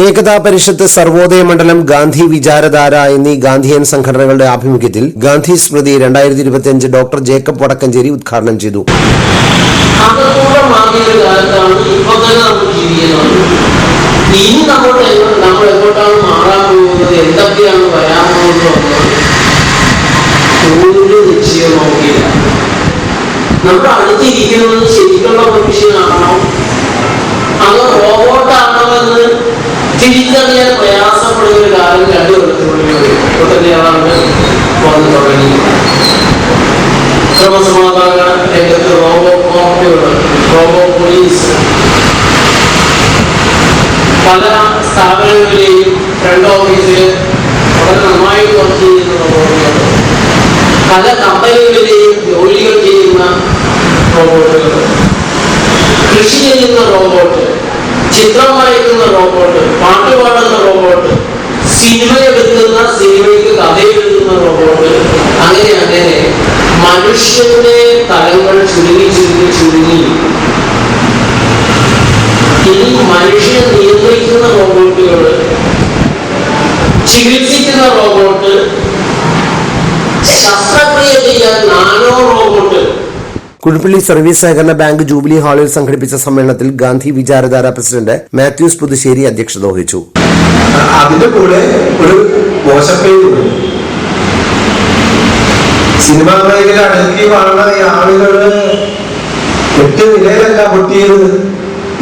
ഏകതാ പരിഷത്ത് സർവോദയ മണ്ഡലം ഗാന്ധി വിചാരധാര എന്നീ ഗാന്ധിയൻ സംഘടനകളുടെ ആഭിമുഖ്യത്തിൽ ഗാന്ധി സ്മൃതി രണ്ടായിരത്തി ഇരുപത്തി അഞ്ച് ഡോക്ടർ ജേക്കബ് വടക്കഞ്ചേരി ഉദ്ഘാടനം ചെയ്തു. ഇനി നമ്മൾ അടുത്തിരിക്കുന്നത് ശരിക്കുള്ള മനുഷ്യനാണോ അത് റോബോട്ടാണോ എന്ന് തിരിച്ചറിയാൻ പ്രയാസപ്പെടുന്ന ഒരു കാലം രണ്ടു കൊല്ലത്തിനുള്ളിൽ വന്നു തുടങ്ങി. ക്രമസമാധാന രംഗത്ത് റോബോ റോബോ പോലീസ്. പല സ്ഥാപനങ്ങളിലെയും ഫ്രണ്ട് ഓഫീസിൽ വളരെ നന്നായി വർക്ക് ചെയ്യുന്ന റോബോട്ടുകൾ പല കമ്പനികളിലെയും ജോലികൾ ചെയ്യുന്ന റോബോട്ടുകൾ കൃഷി ചെയ്യുന്ന റോബോട്ട് ചിത്രം വരയ്ക്കുന്ന റോബോട്ട് പാട്ട് പാടുന്ന റോബോട്ട് സിനിമ എടുക്കുന്ന സിനിമയ്ക്ക് കഥ എഴുതുന്ന റോബോട്ട് അങ്ങനെ അങ്ങനെ. മനുഷ്യന്റെ തലങ്ങൾ ചുരുങ്ങി ചുരുങ്ങി ചുരുങ്ങി. ഇനി മനുഷ്യനെ നിയന്ത്രിക്കുന്ന റോബോട്ടുകൾ ചികിത്സിക്കുന്ന റോബോട്ട് ശസ്ത്രക്രിയ ചെയ്യാൻ നാനോ റോബോട്ട് കുഴുപ്പള്ളി സർവീസ് സഹകരണ ബാങ്ക് ജൂബിലി ഹാളിൽ സംഘടിപ്പിച്ച സമ്മേളനത്തിൽ ഗാന്ധി വിചാരധാര പ്രസിഡന്റ് മാത്യൂസ് പുതുശ്ശേരി അധ്യക്ഷത വഹിച്ചു. അതിന്റെ കൂടെ ഒരു സിനിമാ മേഖല അടുക്കി വളർന്ന ആളുകൾ ഒറ്റ നിലയിലല്ല പൊട്ടിയത്.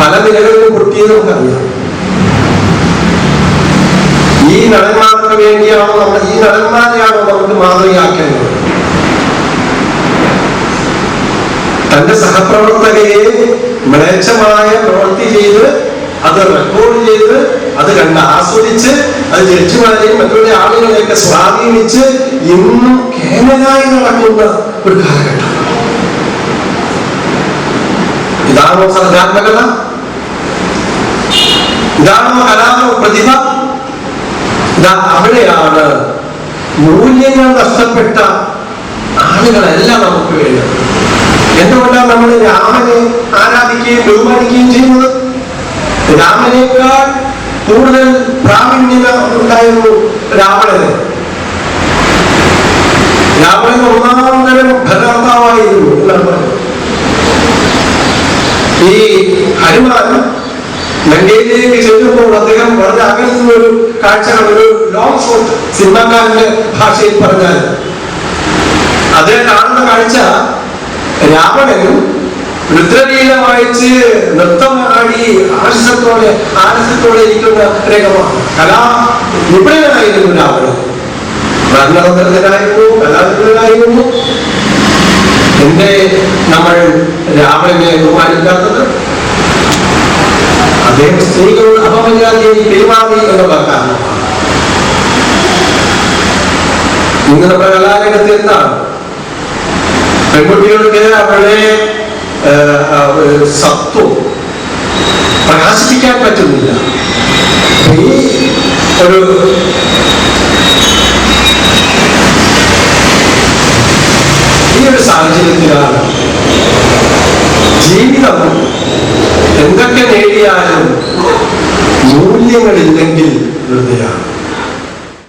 പല നിലകളിലും പൊട്ടിയത് നമുക്കറിയാം. ഈ നടന്മാർക്ക് വേണ്ടിയാണോ നമ്മൾ ഈ നടന്മാരെയാണോ നമുക്ക് മാതൃകയാക്കേണ്ടത്? തന്റെ സഹപ്രവർത്തകയെ മ്ലേച്ഛമായ പ്രവൃത്തി ചെയ്ത് അത് റെക്കോർഡ് ചെയ്ത് അത് കണ്ട് ആസ്വദിച്ച് അത് ജഡ്ജിമാരെയും മറ്റുള്ള ആളുകളെയൊക്കെ സ്വാധീനിച്ച് ഇന്നും കേമനായി നടക്കുന്ന ഒരു കാലഘട്ടം. ഇതാണോ സർഗാത്മകത? ഇതാണോ കലാമോ പ്രതിഭ ഇതാ അവിടെയാണ് മൂല്യങ്ങൾ നഷ്ടപ്പെട്ട ആളുകളല്ല നമുക്ക് വേണ്ടത്. എന്തുകൊണ്ടാണ് നമ്മൾ രാമനെ ആരാധിക്കുകയും ബഹുമാനിക്കുകയും ചെയ്യുന്നത്? രാമനേക്കാൾ കൂടുതൽ പ്രാവീണ്യത ഉണ്ടായിരുന്നു രാവണന്. രാവണൻ ഒന്നാം തരം ഭരണകർത്താവായിരുന്നു ഈ ഹനുമാൻ ലങ്കയിലേക്ക് ചെല്ലുമ്പോൾ അദ്ദേഹം വളരെ അകലിൽ നിന്നൊരു കാഴ്ച ഒരു ലോങ് ഷോട്ട് സിനിമാക്കാരന്റെ ഭാഷയിൽ പറഞ്ഞാൽ. അദ്ദേഹം കാണുന്ന കാഴ്ച രാവണനും രുദ്രലീല വായിച്ച് നൃത്തം ആടി ആനസത്തോടെ ആനസത്തോടെ ഇരിക്കുന്ന രംഗമാണ് കലാ നിപുണനായിരുന്നു രാവണൻ. ഭരണതന്ത്രനായിരുന്നു കലാനിപുണനായിരുന്നു എന്റെ നമ്മൾ രാവണനെ ബഹുമാനിക്കാത്തത് അദ്ദേഹം സ്ത്രീകളോട് അപമര്യാദയെ പെരുമാറി എന്നുള്ള കാരണമാണ്. ഇന്ന് നമ്മുടെ കലാരംഗത്ത് എന്താണ്? പെൺകുട്ടികൾക്ക് ഒരു സത്വം പ്രകാശിപ്പിക്കാൻ പറ്റുന്നില്ല. ഒരു ഈ ഒരു സാഹചര്യത്തിലാണ് ജീവിതം എന്തൊക്കെ നേടിയാലും മൂല്യങ്ങളില്ലെങ്കിൽ വെറുതെയാണ്.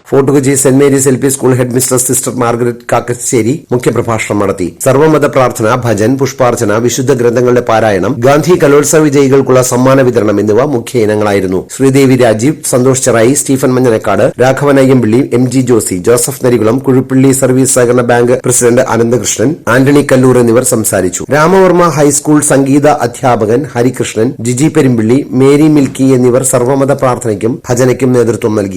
Fort Kochi saint Mary's L P school head mister sister Margaret Kakkassery മുഖ്യപ്രഭാഷണം നടത്തി. സർവമത പ്രാർത്ഥന ഭജൻ പുഷ്പാർച്ചന വിശുദ്ധ ഗ്രന്ഥങ്ങളുടെ പാരായണം ഗാന്ധി കലോത്സവ വിജയികൾക്കുള്ള സമ്മാന വിതരണം എന്നിവ മുഖ്യ ഇനങ്ങളായിരുന്നു. Sreedevi Rajeev Santhosh Cherai Stephen Manjanakkad Raghavan Ayyampilly M G Josy Joseph Narikulam Kuzhuppilly service സഹകരണ ബാങ്ക് പ്രസിഡന്റ് അനന്തകൃഷ്ണൻ ആന്റണി കല്ലൂർ എന്നിവർ സംസാരിച്ചു. രാമവർമ്മ ഹൈസ്കൂൾ സംഗീത അധ്യാപകൻ ഹരികൃഷ്ണൻ ജിജി പെരുമ്പിള്ളി മേരി മിൽക്കി എന്നിവർ സർവമത പ്രാർത്ഥനയ്ക്കും ഭജനയ്ക്കും നേതൃത്വം നൽകി.